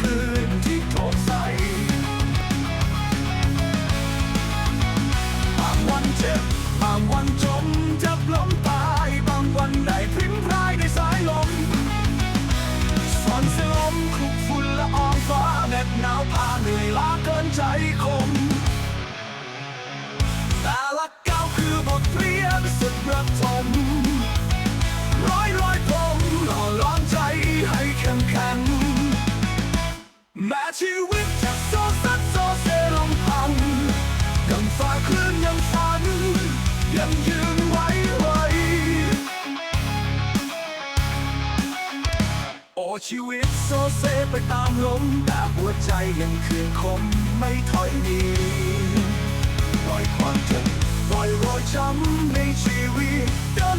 คลื่นที่โถมใสบางวันเจ็บบางวันจมจะล้มตาย บางวันได้พริ้มพรายในสายลมสอนเสลมคลุกฝุ่นละอองฟ้าเหน็บหนาวพาเหนื่อยล้าเกินใจคมแต่ละก้าวคือบทเรียนสุดระทม ชีวิตจะโซซัดโซเซลงพังยังฝ่าคลื่นยังฝัน ยังยืนไว้ไว้โอ้ชีวิตโซเซไปตามลมแต่หัวใจยังคืนคมไม่ถอยหนีรอยความเจ็บรอยรอยช้ำในชีวิตเดิน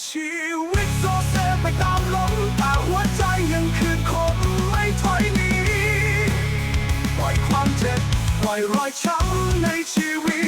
ชีวิตโซเซไปตามลมแต่หัวใจยังคืนคมไม่ถอยหนีปล่อยความเจ็บ ปล่อยรอยช้ำในชีวิต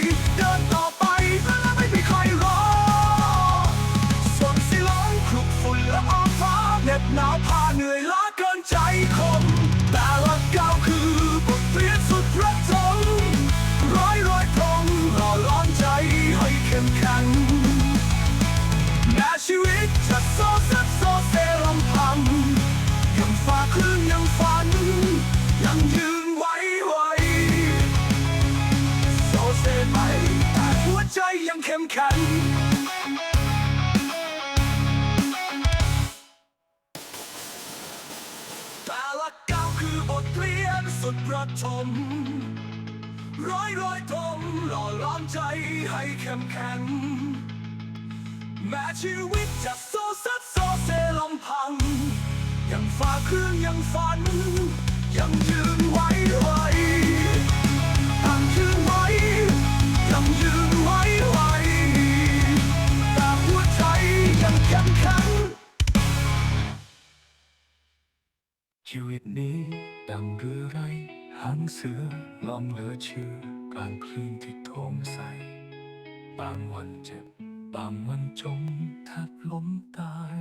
ยังเข้มแต่ละก้าวคือบทเรียนสุดประทม ร้อยร้อยทมหล่อล้อมใจให้เข้มแข็ง แม้ชีวิตจะโซซัดโซเซลำพัง ยังฝ่าคลื่นยังฝัน ยังยืนไว้ ชีวิตนี้ดังเรือไรหางเสือลองเหลือเชื่อกลางคลื่นที่โถมใส บางวันเจ็บ บางวันจมแทบล้มตาย